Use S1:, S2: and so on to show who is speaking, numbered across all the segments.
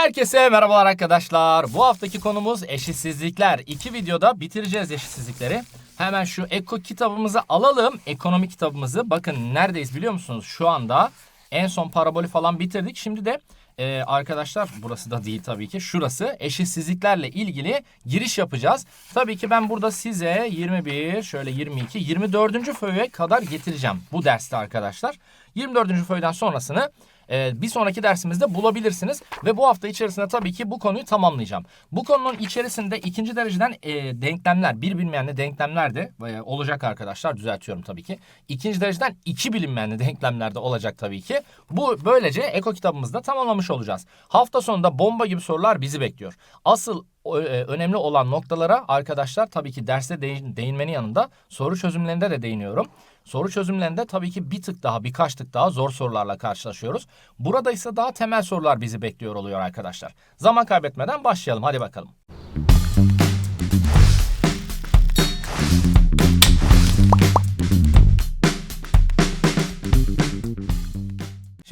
S1: Herkese merhabalar arkadaşlar. Bu haftaki konumuz eşitsizlikler. İki videoda bitireceğiz eşitsizlikleri. Hemen şu eko kitabımızı alalım. Ekonomi kitabımızı. Bakın neredeyiz biliyor musunuz? Şu anda en son parabolü falan bitirdik. Şimdi de e, arkadaşlar burası da değil tabii ki. Şurası eşitsizliklerle ilgili giriş yapacağız. Tabii ki ben burada size 21, şöyle 22, 24. föye kadar getireceğim bu derste arkadaşlar. 24. föyden sonrasını e, bir sonraki dersimizde bulabilirsiniz. Ve bu hafta içerisinde tabii ki bu konuyu tamamlayacağım. Bu konunun içerisinde ikinci dereceden e, denklemler, bir bilinmeyenli denklemler de e, olacak arkadaşlar. Düzeltiyorum tabii ki. İkinci dereceden iki bilinmeyenli denklemler de olacak tabii ki. Bu böylece eko kitabımızda tamamlamış olacağız. Hafta sonunda bomba gibi sorular bizi bekliyor. Asıl önemli olan noktalara arkadaşlar tabii ki derste değin, değinmenin yanında soru çözümlerinde de değiniyorum. Soru çözümlerinde tabii ki bir tık daha birkaç tık daha zor sorularla karşılaşıyoruz. Burada ise daha temel sorular bizi bekliyor oluyor arkadaşlar. Zaman kaybetmeden başlayalım hadi bakalım.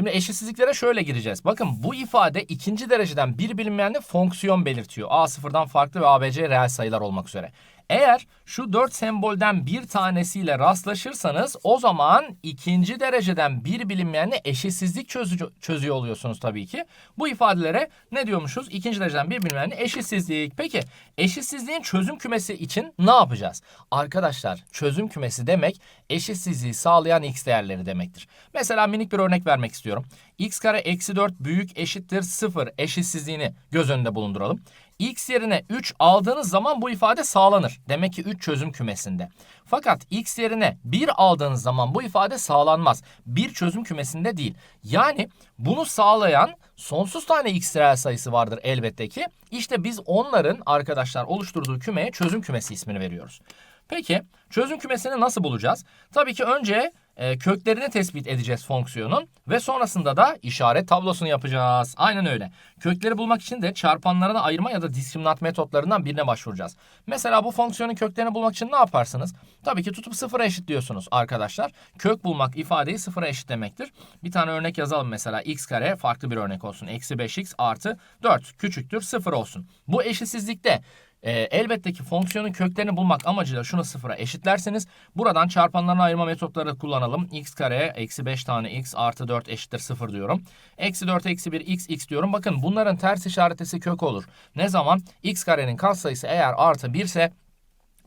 S1: Şimdi eşitsizliklere şöyle gireceğiz. Bakın bu ifade ikinci dereceden bir bilinmeyenli fonksiyon belirtiyor. A sıfırdan farklı ve ABC reel sayılar olmak üzere. Eğer şu dört sembolden bir tanesiyle rastlaşırsanız o zaman ikinci dereceden bir bilinmeyenli eşitsizlik çözücü, çözüyor oluyorsunuz tabii ki. Bu ifadelere ne diyormuşuz? İkinci dereceden bir bilinmeyenli eşitsizlik. Peki eşitsizliğin çözüm kümesi için ne yapacağız? Arkadaşlar çözüm kümesi demek eşitsizliği sağlayan x değerleri demektir. Mesela minik bir örnek vermek istiyorum. X kare eksi 4 büyük eşittir 0 eşitsizliğini göz önünde bulunduralım x yerine 3 aldığınız zaman bu ifade sağlanır. Demek ki 3 çözüm kümesinde. Fakat x yerine 1 aldığınız zaman bu ifade sağlanmaz. Bir çözüm kümesinde değil. Yani bunu sağlayan sonsuz tane x reel sayısı vardır elbette ki. İşte biz onların arkadaşlar oluşturduğu kümeye çözüm kümesi ismini veriyoruz. Peki çözüm kümesini nasıl bulacağız? Tabii ki önce e, köklerini tespit edeceğiz fonksiyonun ve sonrasında da işaret tablosunu yapacağız. Aynen öyle. Kökleri bulmak için de çarpanlarına ayırma ya da diskriminant metotlarından birine başvuracağız. Mesela bu fonksiyonun köklerini bulmak için ne yaparsınız? Tabii ki tutup sıfıra eşitliyorsunuz arkadaşlar. Kök bulmak ifadeyi sıfıra eşitlemektir. Bir tane örnek yazalım mesela x kare farklı bir örnek olsun. Eksi 5x artı 4 küçüktür 0 olsun. Bu eşitsizlikte e, elbette ki fonksiyonun köklerini bulmak amacıyla şunu sıfıra eşitlerseniz buradan çarpanlarına ayırma metotları kullanalım. x kare eksi 5 tane x artı 4 eşittir 0 diyorum. Eksi 4 eksi 1 x x diyorum. Bakın bunların ters işaretisi kök olur. Ne zaman? x karenin katsayısı eğer artı 1 ise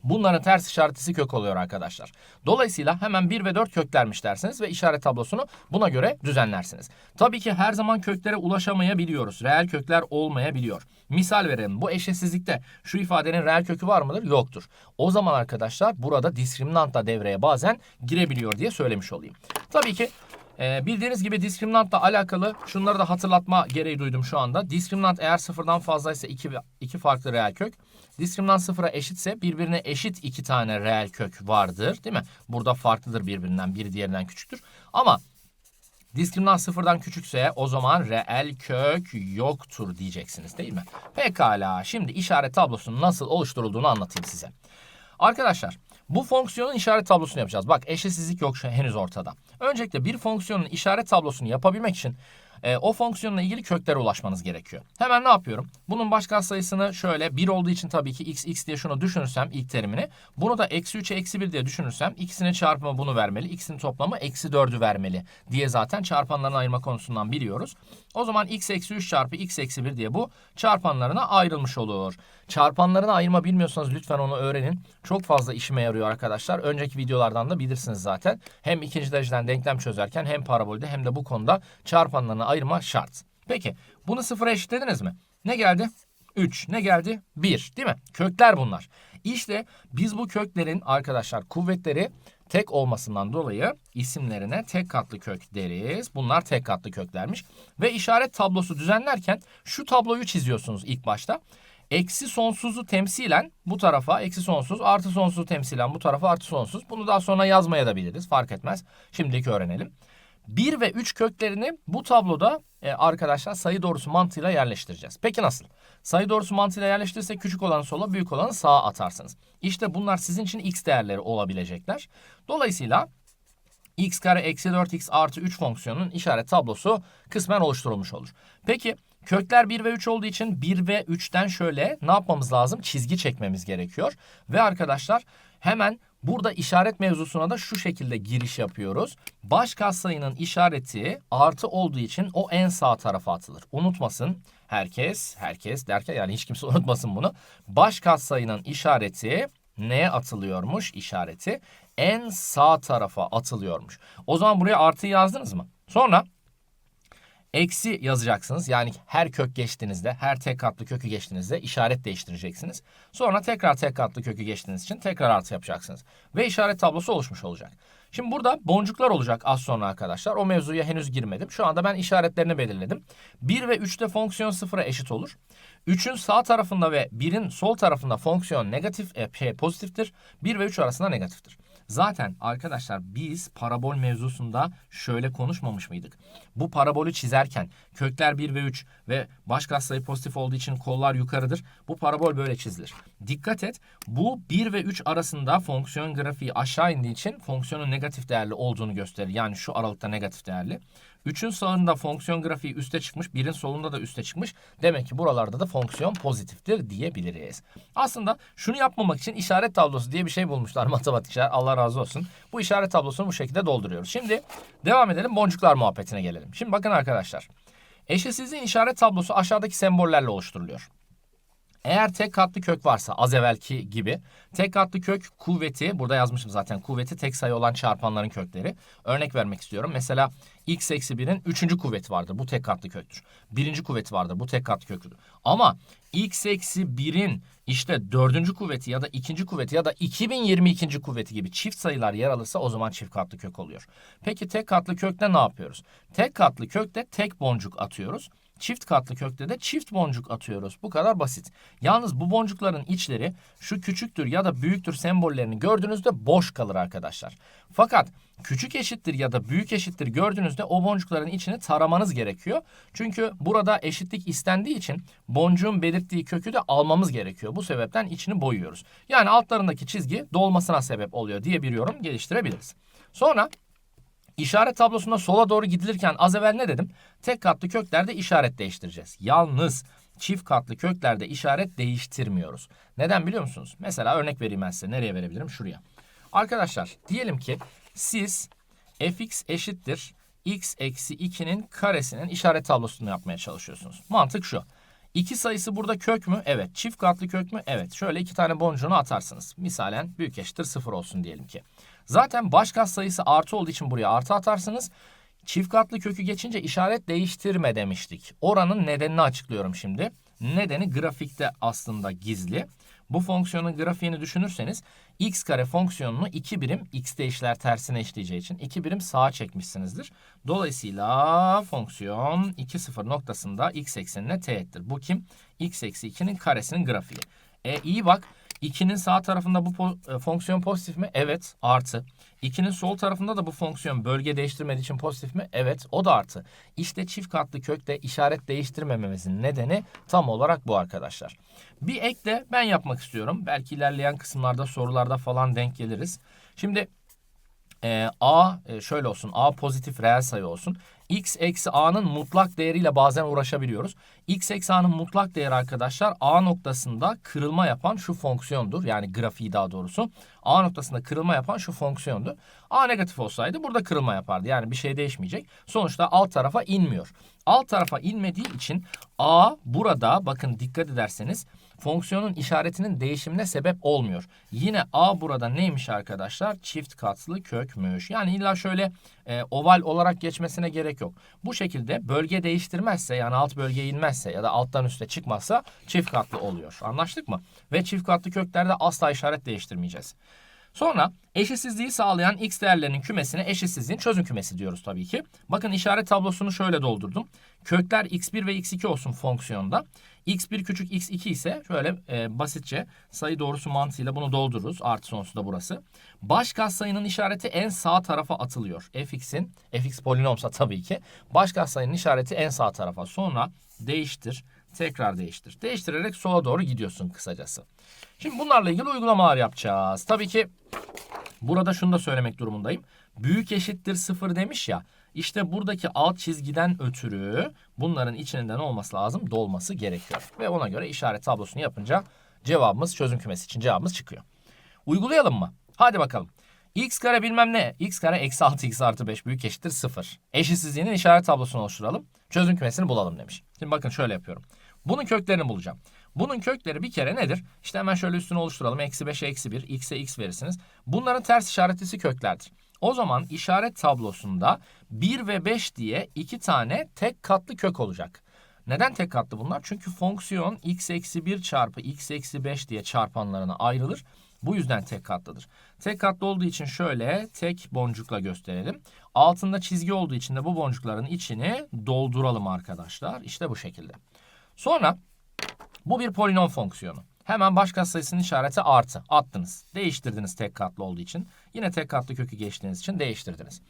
S1: Bunların ters işaretisi kök oluyor arkadaşlar. Dolayısıyla hemen 1 ve 4 köklermiş dersiniz ve işaret tablosunu buna göre düzenlersiniz. Tabii ki her zaman köklere ulaşamayabiliyoruz. Reel kökler olmayabiliyor. Misal verelim bu eşitsizlikte şu ifadenin reel kökü var mıdır? Yoktur. O zaman arkadaşlar burada diskriminant da devreye bazen girebiliyor diye söylemiş olayım. Tabii ki ee, bildiğiniz gibi diskriminantla alakalı şunları da hatırlatma gereği duydum şu anda. Diskriminant eğer sıfırdan fazlaysa iki, iki farklı reel kök. Diskriminant sıfıra eşitse birbirine eşit iki tane reel kök vardır değil mi? Burada farklıdır birbirinden biri diğerinden küçüktür. Ama diskriminant sıfırdan küçükse o zaman reel kök yoktur diyeceksiniz değil mi? Pekala şimdi işaret tablosunun nasıl oluşturulduğunu anlatayım size. Arkadaşlar bu fonksiyonun işaret tablosunu yapacağız. Bak eşitsizlik yok henüz ortada. Öncelikle bir fonksiyonun işaret tablosunu yapabilmek için e, o fonksiyonla ilgili köklere ulaşmanız gerekiyor. Hemen ne yapıyorum? Bunun başka sayısını şöyle 1 olduğu için tabii ki x x diye şunu düşünürsem ilk terimini. Bunu da eksi 3'e eksi 1 diye düşünürsem ikisinin çarpımı bunu vermeli. ikisinin toplamı eksi 4'ü vermeli diye zaten çarpanlarını ayırma konusundan biliyoruz. O zaman x eksi 3 çarpı x eksi 1 diye bu çarpanlarına ayrılmış olur. Çarpanlarını ayırma bilmiyorsanız lütfen onu öğrenin. Çok fazla işime yarıyor arkadaşlar. Önceki videolardan da bilirsiniz zaten. Hem ikinci dereceden denklem çözerken hem parabolde hem de bu konuda çarpanlarını ayırma şart. Peki bunu sıfıra eşitlediniz mi? Ne geldi? 3. Ne geldi? 1. Değil mi? Kökler bunlar. İşte biz bu köklerin arkadaşlar kuvvetleri tek olmasından dolayı isimlerine tek katlı kök deriz. Bunlar tek katlı köklermiş. Ve işaret tablosu düzenlerken şu tabloyu çiziyorsunuz ilk başta. Eksi sonsuzu temsilen bu tarafa eksi sonsuz artı sonsuzu temsilen bu tarafa artı sonsuz. Bunu daha sonra yazmaya da biliriz fark etmez. Şimdilik öğrenelim. 1 ve 3 köklerini bu tabloda e, arkadaşlar sayı doğrusu mantığıyla yerleştireceğiz. Peki nasıl? Sayı doğrusu mantığıyla yerleştirirsek küçük olanı sola büyük olanı sağa atarsınız. İşte bunlar sizin için x değerleri olabilecekler. Dolayısıyla x kare eksi 4x artı 3 fonksiyonunun işaret tablosu kısmen oluşturulmuş olur. Peki Kökler 1 ve 3 olduğu için 1 ve 3'ten şöyle ne yapmamız lazım? Çizgi çekmemiz gerekiyor. Ve arkadaşlar hemen burada işaret mevzusuna da şu şekilde giriş yapıyoruz. Baş katsayının işareti artı olduğu için o en sağ tarafa atılır. Unutmasın herkes, herkes derken yani hiç kimse unutmasın bunu. Baş katsayının işareti neye atılıyormuş işareti? En sağ tarafa atılıyormuş. O zaman buraya artı yazdınız mı? Sonra eksi yazacaksınız. Yani her kök geçtiğinizde, her tek katlı kökü geçtiğinizde işaret değiştireceksiniz. Sonra tekrar tek katlı kökü geçtiğiniz için tekrar artı yapacaksınız. Ve işaret tablosu oluşmuş olacak. Şimdi burada boncuklar olacak az sonra arkadaşlar. O mevzuya henüz girmedim. Şu anda ben işaretlerini belirledim. 1 ve 3'te fonksiyon sıfıra eşit olur. 3'ün sağ tarafında ve 1'in sol tarafında fonksiyon negatif, e, şey, pozitiftir. 1 ve 3 arasında negatiftir. Zaten arkadaşlar biz parabol mevzusunda şöyle konuşmamış mıydık? Bu parabolü çizerken kökler 1 ve 3 ve baş katsayı pozitif olduğu için kollar yukarıdır. Bu parabol böyle çizilir. Dikkat et bu 1 ve 3 arasında fonksiyon grafiği aşağı indiği için fonksiyonun negatif değerli olduğunu gösterir. Yani şu aralıkta negatif değerli. 3'ün sağında fonksiyon grafiği üste çıkmış, 1'in solunda da üste çıkmış. Demek ki buralarda da fonksiyon pozitiftir diyebiliriz. Aslında şunu yapmamak için işaret tablosu diye bir şey bulmuşlar matematikçiler. Allah razı olsun. Bu işaret tablosunu bu şekilde dolduruyoruz. Şimdi devam edelim boncuklar muhabbetine gelelim. Şimdi bakın arkadaşlar. Eşitsizliğin işaret tablosu aşağıdaki sembollerle oluşturuluyor. Eğer tek katlı kök varsa az evvelki gibi tek katlı kök kuvveti burada yazmışım zaten kuvveti tek sayı olan çarpanların kökleri. Örnek vermek istiyorum. Mesela x eksi 1'in üçüncü kuvveti vardır. Bu tek katlı köktür. Birinci kuvveti vardır. Bu tek katlı köktür. Ama x eksi 1'in işte dördüncü kuvveti ya da ikinci kuvveti ya da 2022. kuvveti gibi çift sayılar yer alırsa o zaman çift katlı kök oluyor. Peki tek katlı kökte ne yapıyoruz? Tek katlı kökte tek boncuk atıyoruz. Çift katlı kökte de çift boncuk atıyoruz. Bu kadar basit. Yalnız bu boncukların içleri şu küçüktür ya da büyüktür sembollerini gördüğünüzde boş kalır arkadaşlar. Fakat küçük eşittir ya da büyük eşittir gördüğünüzde o boncukların içini taramanız gerekiyor. Çünkü burada eşitlik istendiği için boncuğun belirttiği kökü de almamız gerekiyor. Bu sebepten içini boyuyoruz. Yani altlarındaki çizgi dolmasına sebep oluyor diye bir yorum geliştirebiliriz. Sonra İşaret tablosunda sola doğru gidilirken az evvel ne dedim? Tek katlı köklerde işaret değiştireceğiz. Yalnız çift katlı köklerde işaret değiştirmiyoruz. Neden biliyor musunuz? Mesela örnek vereyim ben size. Nereye verebilirim? Şuraya. Arkadaşlar diyelim ki siz fx eşittir x eksi 2'nin karesinin işaret tablosunu yapmaya çalışıyorsunuz. Mantık şu. 2 sayısı burada kök mü? Evet. Çift katlı kök mü? Evet. Şöyle iki tane boncuğunu atarsınız. Misalen büyük eşittir 0 olsun diyelim ki. Zaten baş kat sayısı artı olduğu için buraya artı atarsınız. Çift katlı kökü geçince işaret değiştirme demiştik. Oranın nedenini açıklıyorum şimdi. Nedeni grafikte aslında gizli. Bu fonksiyonun grafiğini düşünürseniz x kare fonksiyonunu 2 birim x'te işler tersine işleyeceği için 2 birim sağa çekmişsinizdir. Dolayısıyla fonksiyon 2 0 noktasında x eksenine teğettir. Bu kim? x eksi 2'nin karesinin grafiği. E iyi bak 2'nin sağ tarafında bu po e, fonksiyon pozitif mi? Evet artı. 2'nin sol tarafında da bu fonksiyon bölge değiştirmediği için pozitif mi? Evet o da artı. İşte çift katlı kökte işaret değiştirmememizin nedeni tam olarak bu arkadaşlar. Bir ek de ben yapmak istiyorum. Belki ilerleyen kısımlarda sorularda falan denk geliriz. Şimdi e, A e, şöyle olsun. A pozitif reel sayı olsun. X eksi A'nın mutlak değeriyle bazen uğraşabiliyoruz. X eksi A'nın mutlak değeri arkadaşlar A noktasında kırılma yapan şu fonksiyondur. Yani grafiği daha doğrusu. A noktasında kırılma yapan şu fonksiyondu. A negatif olsaydı burada kırılma yapardı. Yani bir şey değişmeyecek. Sonuçta alt tarafa inmiyor. Alt tarafa inmediği için A burada bakın dikkat ederseniz fonksiyonun işaretinin değişimine sebep olmuyor. Yine A burada neymiş arkadaşlar? Çift katlı kökmüş. Yani illa şöyle e, oval olarak geçmesine gerek yok. Bu şekilde bölge değiştirmezse yani alt bölgeye inmezse ya da alttan üste çıkmazsa çift katlı oluyor. Anlaştık mı? Ve çift katlı köklerde asla işaret değiştirmeyeceğiz. Sonra eşitsizliği sağlayan x değerlerinin kümesine eşitsizliğin çözüm kümesi diyoruz tabii ki. Bakın işaret tablosunu şöyle doldurdum. Kökler x1 ve x2 olsun fonksiyonda. x1 küçük x2 ise şöyle e, basitçe sayı doğrusu mantığıyla bunu doldururuz. Artı sonsuzu da burası. Baş katsayının işareti en sağ tarafa atılıyor. fx'in, fx polinomsa tabii ki. Baş katsayının işareti en sağ tarafa. Sonra değiştir, tekrar değiştir. Değiştirerek sola doğru gidiyorsun kısacası. Şimdi bunlarla ilgili uygulamalar yapacağız. Tabii ki burada şunu da söylemek durumundayım. Büyük eşittir sıfır demiş ya. İşte buradaki alt çizgiden ötürü bunların içinin de ne olması lazım? Dolması gerekiyor. Ve ona göre işaret tablosunu yapınca cevabımız çözüm kümesi için cevabımız çıkıyor. Uygulayalım mı? Hadi bakalım. X kare bilmem ne. x kare eksi 6 x artı 5 büyük eşittir 0. Eşitsizliğinin işaret tablosunu oluşturalım. Çözüm kümesini bulalım demiş. Şimdi bakın şöyle yapıyorum. Bunun köklerini bulacağım. Bunun kökleri bir kere nedir? İşte hemen şöyle üstüne oluşturalım. Eksi 5'e eksi 1, x'e x verirsiniz. Bunların ters işaretlisi köklerdir. O zaman işaret tablosunda 1 ve 5 diye iki tane tek katlı kök olacak. Neden tek katlı bunlar? Çünkü fonksiyon x eksi 1 çarpı x eksi 5 diye çarpanlarına ayrılır. Bu yüzden tek katlıdır. Tek katlı olduğu için şöyle tek boncukla gösterelim. Altında çizgi olduğu için de bu boncukların içini dolduralım arkadaşlar. İşte bu şekilde. Sonra bu bir polinom fonksiyonu. Hemen baş katsayısının işareti artı. Attınız. Değiştirdiniz tek katlı olduğu için. Yine tek katlı kökü geçtiğiniz için değiştirdiniz.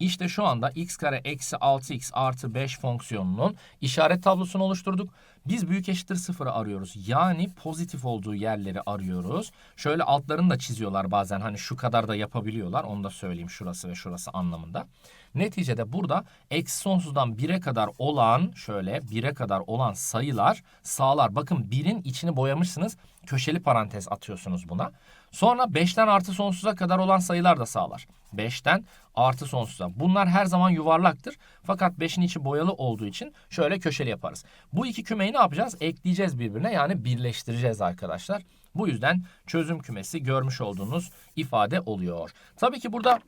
S1: İşte şu anda x kare eksi 6x artı 5 fonksiyonunun işaret tablosunu oluşturduk. Biz büyük eşittir sıfırı arıyoruz. Yani pozitif olduğu yerleri arıyoruz. Şöyle altlarını da çiziyorlar bazen. Hani şu kadar da yapabiliyorlar. Onu da söyleyeyim şurası ve şurası anlamında. Neticede burada eksi sonsuzdan 1'e kadar olan şöyle 1'e kadar olan sayılar sağlar. Bakın 1'in içini boyamışsınız. Köşeli parantez atıyorsunuz buna. Sonra 5'ten artı sonsuza kadar olan sayılar da sağlar. 5'ten artı sonsuza. Bunlar her zaman yuvarlaktır. Fakat 5'in içi boyalı olduğu için şöyle köşeli yaparız. Bu iki kümeyi ne yapacağız? Ekleyeceğiz birbirine yani birleştireceğiz arkadaşlar. Bu yüzden çözüm kümesi görmüş olduğunuz ifade oluyor. Tabii ki burada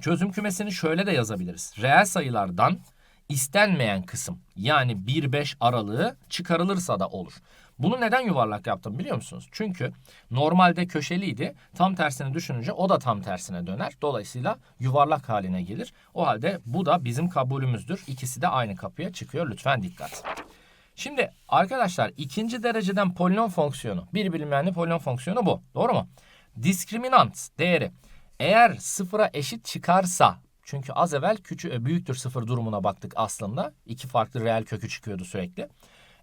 S1: çözüm kümesini şöyle de yazabiliriz. Reel sayılardan istenmeyen kısım yani 1-5 aralığı çıkarılırsa da olur. Bunu neden yuvarlak yaptım biliyor musunuz? Çünkü normalde köşeliydi. Tam tersini düşününce o da tam tersine döner. Dolayısıyla yuvarlak haline gelir. O halde bu da bizim kabulümüzdür. İkisi de aynı kapıya çıkıyor. Lütfen dikkat. Şimdi arkadaşlar ikinci dereceden polinom fonksiyonu, bir bilinmeyenli polinom fonksiyonu bu. Doğru mu? Diskriminant değeri eğer sıfıra eşit çıkarsa çünkü az evvel küçük büyüktür sıfır durumuna baktık aslında. İki farklı reel kökü çıkıyordu sürekli.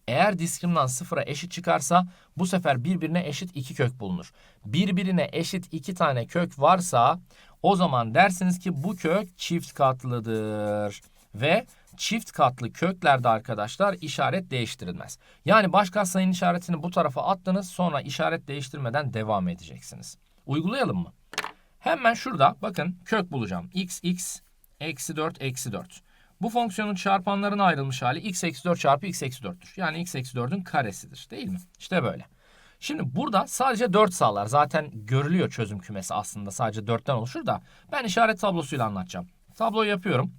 S1: Eğer diskriminant sıfıra eşit çıkarsa bu sefer birbirine eşit iki kök bulunur. Birbirine eşit iki tane kök varsa o zaman dersiniz ki bu kök çift katlıdır. Ve çift katlı köklerde arkadaşlar işaret değiştirilmez. Yani baş katsayının işaretini bu tarafa attınız sonra işaret değiştirmeden devam edeceksiniz. Uygulayalım mı? Hemen şurada bakın kök bulacağım. x x eksi 4 eksi 4. Bu fonksiyonun çarpanlarına ayrılmış hali x eksi 4 çarpı x eksi 4'tür. Yani x eksi 4'ün karesidir değil mi? İşte böyle. Şimdi burada sadece 4 sağlar. Zaten görülüyor çözüm kümesi aslında sadece 4'ten oluşur da ben işaret tablosuyla anlatacağım. Tabloyu yapıyorum.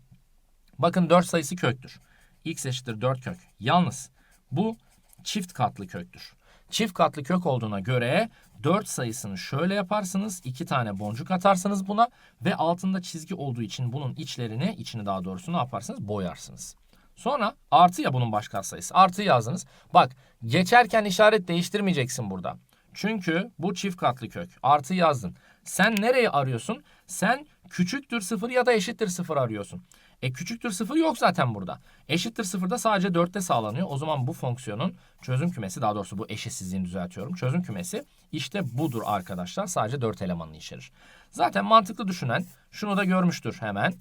S1: Bakın 4 sayısı köktür. x eşittir 4 kök. Yalnız bu çift katlı köktür. Çift katlı kök olduğuna göre 4 sayısını şöyle yaparsınız. 2 tane boncuk atarsınız buna ve altında çizgi olduğu için bunun içlerini, içini daha doğrusu ne yaparsınız? Boyarsınız. Sonra artı ya bunun baş katsayısı. Artı yazdınız. Bak geçerken işaret değiştirmeyeceksin burada. Çünkü bu çift katlı kök. Artı yazdın. Sen nereyi arıyorsun? Sen küçüktür sıfır ya da eşittir sıfır arıyorsun. E küçüktür sıfır yok zaten burada. Eşittir sıfır da sadece dörtte sağlanıyor. O zaman bu fonksiyonun çözüm kümesi daha doğrusu bu eşitsizliğini düzeltiyorum. Çözüm kümesi işte budur arkadaşlar. Sadece dört elemanını içerir. Zaten mantıklı düşünen şunu da görmüştür hemen.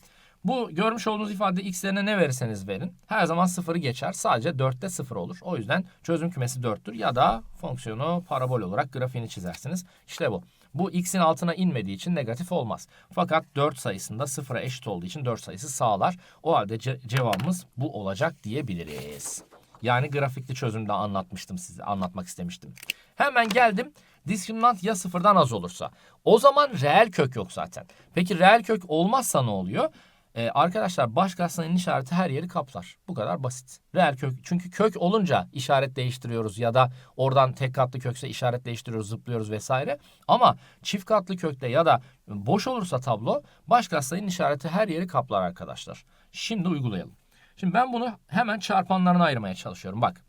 S1: Bu görmüş olduğunuz ifade x'lerine ne verirseniz verin. Her zaman sıfırı geçer. Sadece 4'te sıfır olur. O yüzden çözüm kümesi 4'tür. Ya da fonksiyonu parabol olarak grafiğini çizersiniz. İşte bu. Bu x'in altına inmediği için negatif olmaz. Fakat 4 sayısında sıfıra eşit olduğu için 4 sayısı sağlar. O halde ce- cevabımız bu olacak diyebiliriz. Yani grafikli çözümde anlatmıştım size, anlatmak istemiştim. Hemen geldim. Diskriminant ya sıfırdan az olursa. O zaman reel kök yok zaten. Peki reel kök olmazsa ne oluyor? Ee, arkadaşlar baş katsayının işareti her yeri kaplar. Bu kadar basit. Reel kök çünkü kök olunca işaret değiştiriyoruz ya da oradan tek katlı kökse işaret değiştiriyoruz, zıplıyoruz vesaire. Ama çift katlı kökte ya da boş olursa tablo baş katsayının işareti her yeri kaplar arkadaşlar. Şimdi uygulayalım. Şimdi ben bunu hemen çarpanlarına ayırmaya çalışıyorum. Bak.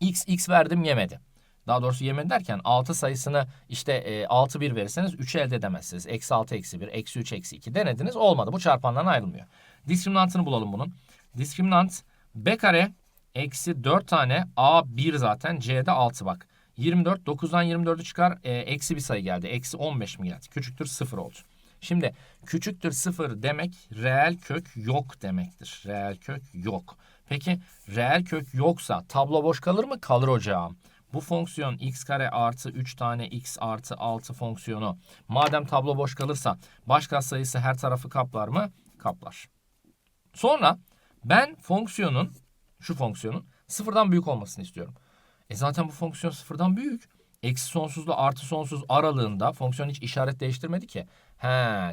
S1: X x verdim yemedi. Daha doğrusu yemedi derken 6 sayısını işte e, 6 1 verirseniz 3'ü elde edemezsiniz. Eksi 6 eksi 1, eksi 3 eksi 2 denediniz olmadı. Bu çarpanlarına ayrılmıyor. Diskriminantını bulalım bunun. Diskriminant b kare eksi 4 tane a 1 zaten c'de 6 bak. 24 9'dan 24'ü çıkar e, eksi bir sayı geldi. Eksi 15 mi geldi? Küçüktür 0 oldu. Şimdi küçüktür sıfır demek reel kök yok demektir. Reel kök yok. Peki reel kök yoksa tablo boş kalır mı? Kalır hocam. Bu fonksiyon x kare artı 3 tane x artı 6 fonksiyonu madem tablo boş kalırsa baş sayısı her tarafı kaplar mı? Kaplar. Sonra ben fonksiyonun şu fonksiyonun sıfırdan büyük olmasını istiyorum. E zaten bu fonksiyon sıfırdan büyük. Eksi sonsuzla artı sonsuz aralığında fonksiyon hiç işaret değiştirmedi ki. He,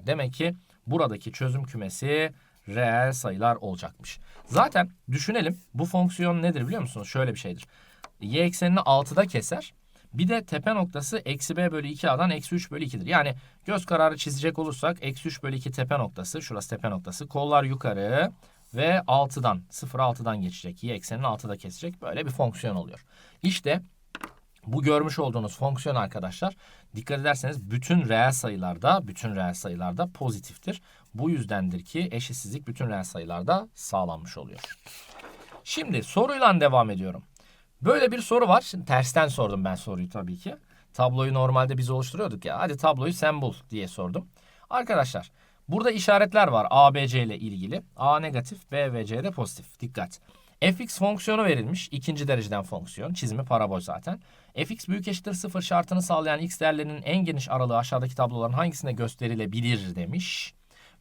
S1: demek ki buradaki çözüm kümesi reel sayılar olacakmış. Zaten düşünelim bu fonksiyon nedir biliyor musunuz? Şöyle bir şeydir. Y eksenini 6'da keser. Bir de tepe noktası eksi b bölü 2a'dan eksi 3 bölü 2'dir. Yani göz kararı çizecek olursak eksi 3 bölü 2 tepe noktası. Şurası tepe noktası. Kollar yukarı ve 6'dan 0 6'dan geçecek. Y eksenini 6'da kesecek. Böyle bir fonksiyon oluyor. İşte bu görmüş olduğunuz fonksiyon arkadaşlar dikkat ederseniz bütün reel sayılarda bütün reel sayılarda pozitiftir. Bu yüzdendir ki eşitsizlik bütün reel sayılarda sağlanmış oluyor. Şimdi soruyla devam ediyorum. Böyle bir soru var. Şimdi tersten sordum ben soruyu tabii ki. Tabloyu normalde biz oluşturuyorduk ya. Hadi tabloyu sen bul diye sordum. Arkadaşlar burada işaretler var A, B, C ile ilgili. A negatif, B ve C de pozitif. Dikkat. fx fonksiyonu verilmiş. ikinci dereceden fonksiyon. Çizimi parabol zaten. fx büyük eşittir sıfır şartını sağlayan x değerlerinin en geniş aralığı aşağıdaki tabloların hangisine gösterilebilir demiş.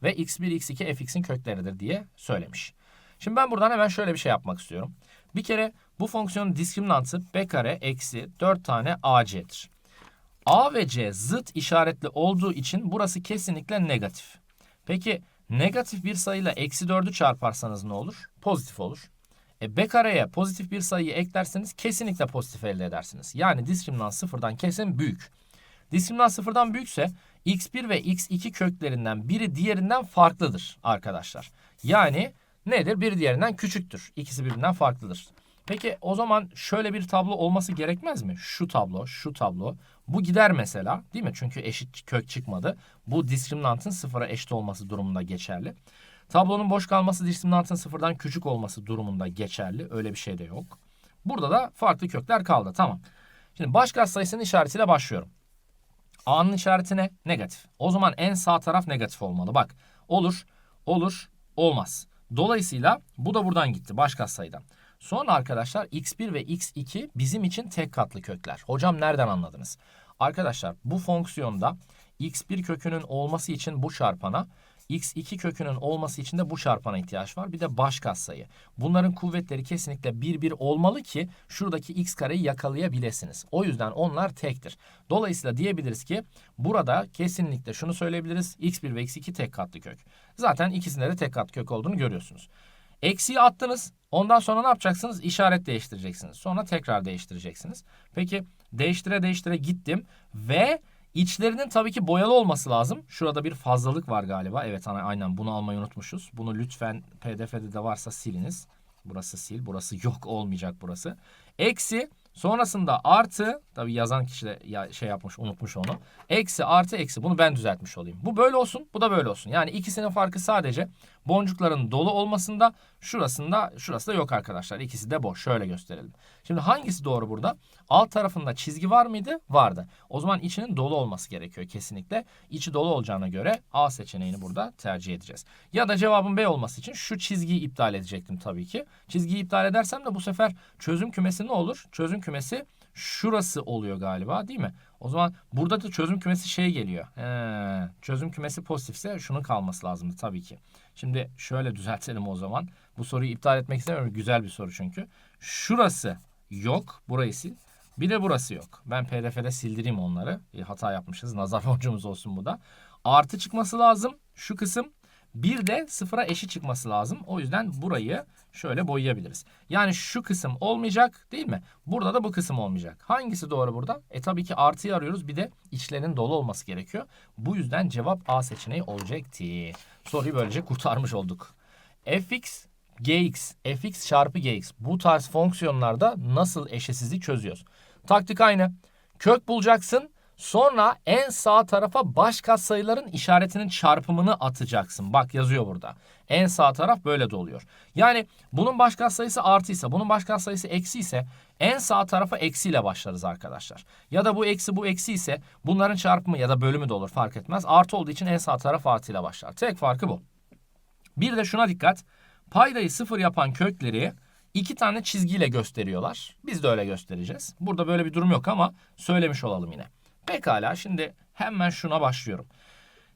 S1: Ve x1, x2 fx'in kökleridir diye söylemiş. Şimdi ben buradan hemen şöyle bir şey yapmak istiyorum. Bir kere bu fonksiyonun diskriminantı b kare eksi 4 tane ac'dir. A ve C zıt işaretli olduğu için burası kesinlikle negatif. Peki negatif bir sayıyla eksi 4'ü çarparsanız ne olur? Pozitif olur. E, b kareye pozitif bir sayıyı eklerseniz kesinlikle pozitif elde edersiniz. Yani diskriminant sıfırdan kesin büyük. Diskriminant sıfırdan büyükse x1 ve x2 köklerinden biri diğerinden farklıdır arkadaşlar. Yani nedir? Biri diğerinden küçüktür. İkisi birbirinden farklıdır. Peki o zaman şöyle bir tablo olması gerekmez mi? Şu tablo, şu tablo. Bu gider mesela değil mi? Çünkü eşit kök çıkmadı. Bu diskriminantın sıfıra eşit olması durumunda geçerli. Tablonun boş kalması diskriminantın sıfırdan küçük olması durumunda geçerli. Öyle bir şey de yok. Burada da farklı kökler kaldı. Tamam. Şimdi baş sayısının işaretiyle başlıyorum. A'nın işareti ne? Negatif. O zaman en sağ taraf negatif olmalı. Bak olur, olur, olmaz. Dolayısıyla bu da buradan gitti baş sayıdan. Sonra arkadaşlar x1 ve x2 bizim için tek katlı kökler. Hocam nereden anladınız? Arkadaşlar bu fonksiyonda x1 kökünün olması için bu çarpana, x2 kökünün olması için de bu çarpana ihtiyaç var. Bir de baş katsayı. Bunların kuvvetleri kesinlikle bir bir olmalı ki şuradaki x kareyi yakalayabilirsiniz. O yüzden onlar tektir. Dolayısıyla diyebiliriz ki burada kesinlikle şunu söyleyebiliriz. x1 ve x2 tek katlı kök. Zaten ikisinde de tek katlı kök olduğunu görüyorsunuz. Eksiği attınız. Ondan sonra ne yapacaksınız? İşaret değiştireceksiniz. Sonra tekrar değiştireceksiniz. Peki değiştire değiştire gittim ve içlerinin tabii ki boyalı olması lazım. Şurada bir fazlalık var galiba. Evet aynen bunu almayı unutmuşuz. Bunu lütfen pdf'de de varsa siliniz. Burası sil. Burası yok olmayacak burası. Eksi Sonrasında artı tabii yazan kişi de ya şey yapmış unutmuş onu. Eksi artı eksi bunu ben düzeltmiş olayım. Bu böyle olsun bu da böyle olsun. Yani ikisinin farkı sadece boncukların dolu olmasında şurasında şurası da yok arkadaşlar. İkisi de boş. Şöyle gösterelim. Şimdi hangisi doğru burada? Alt tarafında çizgi var mıydı? Vardı. O zaman içinin dolu olması gerekiyor kesinlikle. İçi dolu olacağına göre A seçeneğini burada tercih edeceğiz. Ya da cevabın B olması için şu çizgiyi iptal edecektim tabii ki. Çizgiyi iptal edersem de bu sefer çözüm kümesi ne olur? Çözüm kümesi şurası oluyor galiba değil mi? O zaman burada da çözüm kümesi şey geliyor. He, çözüm kümesi pozitifse şunun kalması lazımdı tabii ki. Şimdi şöyle düzeltelim o zaman. Bu soruyu iptal etmek istemiyorum. Güzel bir soru çünkü. Şurası yok. Burayı sil. Bir de burası yok. Ben pdf'de sildireyim onları. Bir hata yapmışız. Nazar boncuğumuz olsun bu da. Artı çıkması lazım. Şu kısım bir de sıfıra eşit çıkması lazım. O yüzden burayı şöyle boyayabiliriz. Yani şu kısım olmayacak değil mi? Burada da bu kısım olmayacak. Hangisi doğru burada? E tabii ki artıyı arıyoruz. Bir de içlerinin dolu olması gerekiyor. Bu yüzden cevap A seçeneği olacaktı. Soruyu böylece kurtarmış olduk. fx gx, fx çarpı gx bu tarz fonksiyonlarda nasıl eşitsizlik çözüyoruz? Taktik aynı. Kök bulacaksın. Sonra en sağ tarafa baş katsayıların işaretinin çarpımını atacaksın. Bak yazıyor burada. En sağ taraf böyle de oluyor. Yani bunun baş katsayısı artıysa, bunun baş katsayısı eksi ise en sağ tarafa eksiyle başlarız arkadaşlar. Ya da bu eksi bu eksi ise bunların çarpımı ya da bölümü de olur fark etmez. Artı olduğu için en sağ taraf artıyla başlar. Tek farkı bu. Bir de şuna dikkat. Paydayı sıfır yapan kökleri iki tane çizgiyle gösteriyorlar. Biz de öyle göstereceğiz. Burada böyle bir durum yok ama söylemiş olalım yine. Pekala şimdi hemen şuna başlıyorum.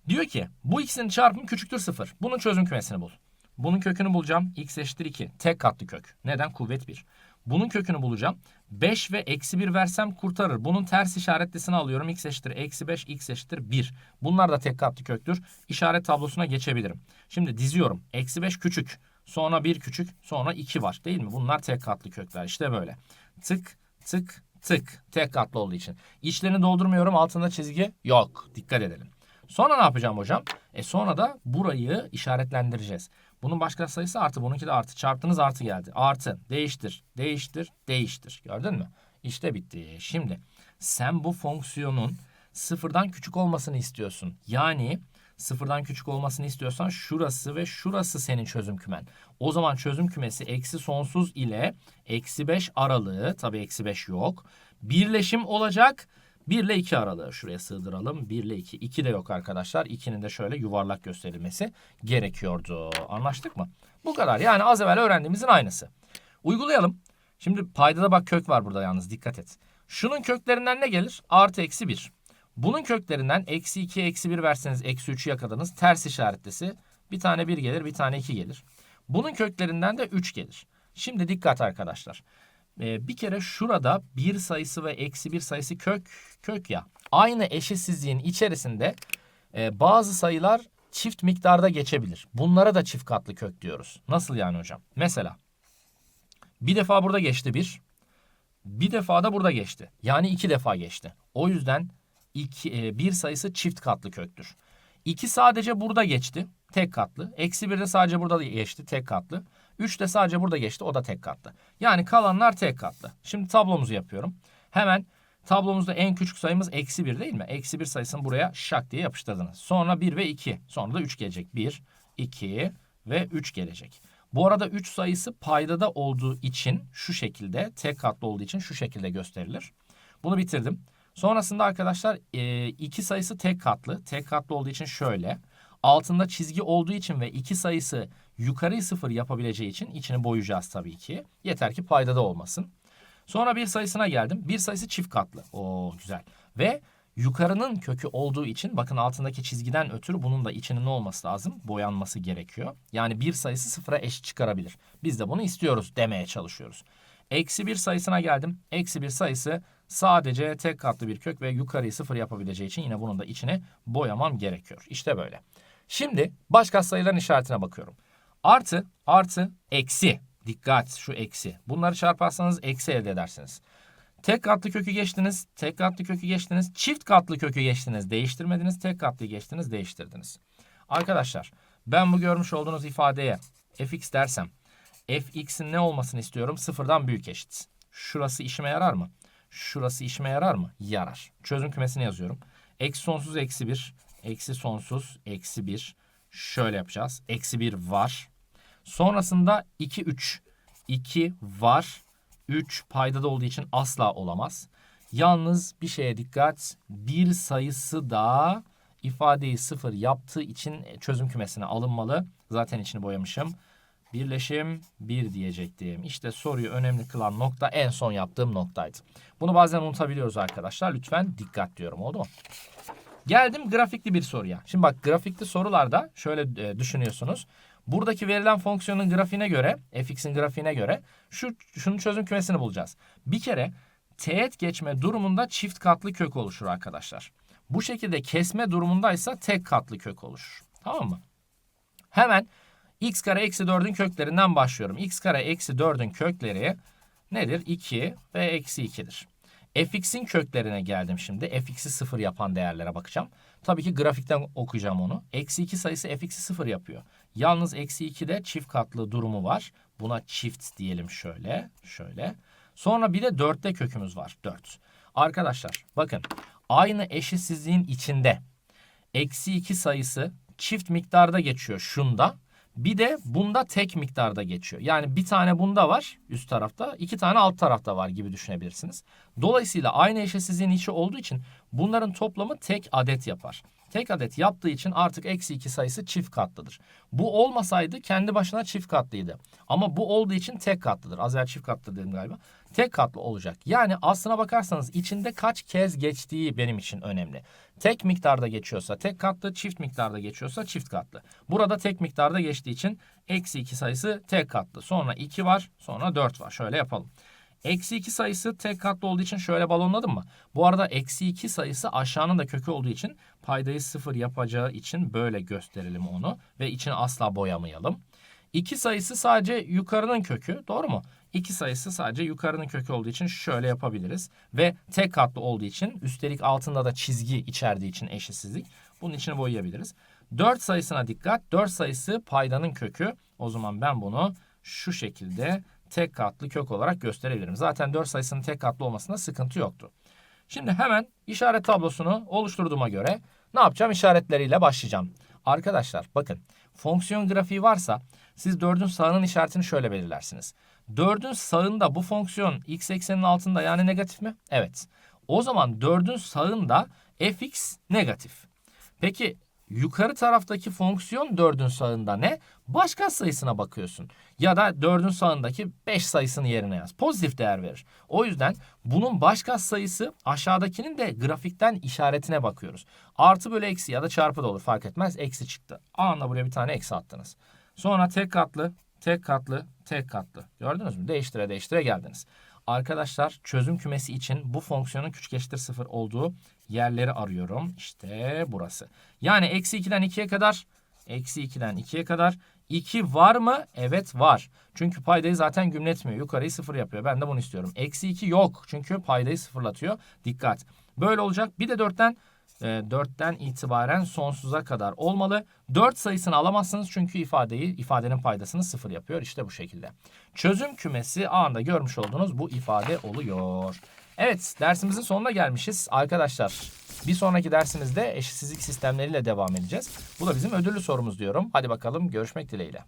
S1: Diyor ki bu ikisinin çarpımı küçüktür sıfır. Bunun çözüm kümesini bul. Bunun kökünü bulacağım. x eşittir 2. Tek katlı kök. Neden? Kuvvet 1. Bunun kökünü bulacağım. 5 ve eksi 1 versem kurtarır. Bunun ters işaretlisini alıyorum. x eşittir eksi 5, x eşittir 1. Bunlar da tek katlı köktür. İşaret tablosuna geçebilirim. Şimdi diziyorum. Eksi 5 küçük. Sonra 1 küçük. Sonra 2 var. Değil mi? Bunlar tek katlı kökler. İşte böyle. Tık tık tık. Tek katlı olduğu için. İçlerini doldurmuyorum. Altında çizgi yok. Dikkat edelim. Sonra ne yapacağım hocam? E sonra da burayı işaretlendireceğiz. Bunun başka sayısı artı. Bununki de artı. Çarptınız artı geldi. Artı. Değiştir. Değiştir. Değiştir. Gördün mü? İşte bitti. Şimdi sen bu fonksiyonun sıfırdan küçük olmasını istiyorsun. Yani sıfırdan küçük olmasını istiyorsan şurası ve şurası senin çözüm kümen. O zaman çözüm kümesi eksi sonsuz ile eksi 5 aralığı. Tabii eksi 5 yok. Birleşim olacak. 1 ile 2 aralığı şuraya sığdıralım. 1 ile 2. 2 de yok arkadaşlar. 2'nin de şöyle yuvarlak gösterilmesi gerekiyordu. Anlaştık mı? Bu kadar. Yani az evvel öğrendiğimizin aynısı. Uygulayalım. Şimdi paydada bak kök var burada yalnız dikkat et. Şunun köklerinden ne gelir? Artı eksi 1. Bunun köklerinden eksi 2 eksi 1 verseniz eksi 3'ü yakaladınız. Ters işaretlisi. Bir tane 1 gelir bir tane 2 gelir. Bunun köklerinden de 3 gelir. Şimdi dikkat arkadaşlar. Ee, bir kere şurada bir sayısı ve eksi bir sayısı kök kök ya. Aynı eşitsizliğin içerisinde e, bazı sayılar çift miktarda geçebilir. Bunlara da çift katlı kök diyoruz. Nasıl yani hocam? Mesela bir defa burada geçti bir. Bir defa da burada geçti. Yani iki defa geçti. O yüzden iki, e, bir sayısı çift katlı köktür. İki sadece burada geçti. Tek katlı. Eksi bir de sadece burada geçti. Tek katlı. 3 de sadece burada geçti. O da tek katlı. Yani kalanlar tek katlı. Şimdi tablomuzu yapıyorum. Hemen tablomuzda en küçük sayımız eksi 1 değil mi? Eksi 1 sayısını buraya şak diye yapıştırdınız. Sonra 1 ve 2. Sonra da 3 gelecek. 1, 2 ve 3 gelecek. Bu arada 3 sayısı paydada olduğu için şu şekilde tek katlı olduğu için şu şekilde gösterilir. Bunu bitirdim. Sonrasında arkadaşlar 2 sayısı tek katlı. Tek katlı olduğu için şöyle. Altında çizgi olduğu için ve 2 sayısı yukarıyı sıfır yapabileceği için içini boyayacağız tabii ki. Yeter ki paydada olmasın. Sonra bir sayısına geldim. Bir sayısı çift katlı. Oo güzel. Ve yukarının kökü olduğu için bakın altındaki çizgiden ötürü bunun da içinin olması lazım? Boyanması gerekiyor. Yani bir sayısı sıfıra eşit çıkarabilir. Biz de bunu istiyoruz demeye çalışıyoruz. Eksi bir sayısına geldim. Eksi bir sayısı sadece tek katlı bir kök ve yukarıyı sıfır yapabileceği için yine bunun da içine boyamam gerekiyor. İşte böyle. Şimdi başka sayıların işaretine bakıyorum. Artı, artı, eksi. Dikkat şu eksi. Bunları çarparsanız eksi elde edersiniz. Tek katlı kökü geçtiniz, tek katlı kökü geçtiniz, çift katlı kökü geçtiniz, değiştirmediniz, tek katlı geçtiniz, değiştirdiniz. Arkadaşlar ben bu görmüş olduğunuz ifadeye fx dersem fx'in ne olmasını istiyorum? Sıfırdan büyük eşit. Şurası işime yarar mı? Şurası işime yarar mı? Yarar. Çözüm kümesini yazıyorum. Eksi sonsuz eksi 1, eksi sonsuz eksi 1. Şöyle yapacağız. Eksi 1 var. Sonrasında 2, 3. 2 var. 3 paydada olduğu için asla olamaz. Yalnız bir şeye dikkat. Bir sayısı da ifadeyi sıfır yaptığı için çözüm kümesine alınmalı. Zaten içini boyamışım. Birleşim 1 diyecektim. İşte soruyu önemli kılan nokta en son yaptığım noktaydı. Bunu bazen unutabiliyoruz arkadaşlar. Lütfen dikkat diyorum oldu mu? Geldim grafikli bir soruya. Şimdi bak grafikli sorularda şöyle e, düşünüyorsunuz. Buradaki verilen fonksiyonun grafiğine göre, fx'in grafiğine göre şu şunun çözüm kümesini bulacağız. Bir kere teğet geçme durumunda çift katlı kök oluşur arkadaşlar. Bu şekilde kesme durumundaysa tek katlı kök oluşur. Tamam mı? Hemen x kare eksi 4'ün köklerinden başlıyorum. x kare eksi 4'ün kökleri nedir? 2 ve eksi 2'dir. fx'in köklerine geldim şimdi. fx'i sıfır yapan değerlere bakacağım. Tabii ki grafikten okuyacağım onu. Eksi 2 sayısı fx'i sıfır yapıyor. Yalnız eksi 2'de çift katlı durumu var. Buna çift diyelim şöyle. Şöyle. Sonra bir de 4'te kökümüz var. 4. Arkadaşlar bakın aynı eşitsizliğin içinde eksi 2 sayısı çift miktarda geçiyor şunda. Bir de bunda tek miktarda geçiyor. Yani bir tane bunda var üst tarafta, iki tane alt tarafta var gibi düşünebilirsiniz. Dolayısıyla aynı eşitsizliğin içi olduğu için bunların toplamı tek adet yapar. Tek adet yaptığı için artık eksi 2 sayısı çift katlıdır. Bu olmasaydı kendi başına çift katlıydı. Ama bu olduğu için tek katlıdır. Az evvel çift katlı dedim galiba. Tek katlı olacak. Yani aslına bakarsanız içinde kaç kez geçtiği benim için önemli. Tek miktarda geçiyorsa tek katlı, çift miktarda geçiyorsa çift katlı. Burada tek miktarda geçtiği için eksi 2 sayısı tek katlı. Sonra 2 var, sonra 4 var. Şöyle yapalım. Eksi 2 sayısı tek katlı olduğu için şöyle balonladım mı? Bu arada eksi 2 sayısı aşağının da kökü olduğu için paydayı sıfır yapacağı için böyle gösterelim onu. Ve içini asla boyamayalım. 2 sayısı sadece yukarının kökü doğru mu? 2 sayısı sadece yukarının kökü olduğu için şöyle yapabiliriz. Ve tek katlı olduğu için üstelik altında da çizgi içerdiği için eşitsizlik. Bunun içini boyayabiliriz. 4 sayısına dikkat. 4 sayısı paydanın kökü. O zaman ben bunu şu şekilde tek katlı kök olarak gösterebilirim. Zaten 4 sayısının tek katlı olmasında sıkıntı yoktu. Şimdi hemen işaret tablosunu oluşturduğuma göre ne yapacağım? İşaretleriyle başlayacağım. Arkadaşlar bakın fonksiyon grafiği varsa siz 4'ün sağının işaretini şöyle belirlersiniz. 4'ün sağında bu fonksiyon x eksenin altında yani negatif mi? Evet. O zaman 4'ün sağında fx negatif. Peki yukarı taraftaki fonksiyon 4'ün sağında ne? Başka sayısına bakıyorsun. Ya da 4'ün sağındaki 5 sayısını yerine yaz. Pozitif değer verir. O yüzden bunun başka sayısı aşağıdakinin de grafikten işaretine bakıyoruz. Artı bölü eksi ya da çarpı da olur fark etmez. Eksi çıktı. Anla buraya bir tane eksi attınız. Sonra tek katlı, tek katlı, tek katlı. Gördünüz mü? Değiştire değiştire geldiniz. Arkadaşlar çözüm kümesi için bu fonksiyonun küçük eşittir sıfır olduğu yerleri arıyorum. İşte burası. Yani eksi 2'den 2'ye kadar, eksi 2'den 2'ye kadar 2 var mı? Evet var. Çünkü paydayı zaten gümletmiyor. Yukarıyı sıfır yapıyor. Ben de bunu istiyorum. Eksi 2 yok. Çünkü paydayı sıfırlatıyor. Dikkat. Böyle olacak. Bir de 4'ten e, 4'ten itibaren sonsuza kadar olmalı. 4 sayısını alamazsınız çünkü ifadeyi ifadenin paydasını sıfır yapıyor. İşte bu şekilde. Çözüm kümesi anında görmüş olduğunuz bu ifade oluyor. Evet dersimizin sonuna gelmişiz. Arkadaşlar bir sonraki dersimizde eşitsizlik sistemleriyle devam edeceğiz. Bu da bizim ödüllü sorumuz diyorum. Hadi bakalım görüşmek dileğiyle.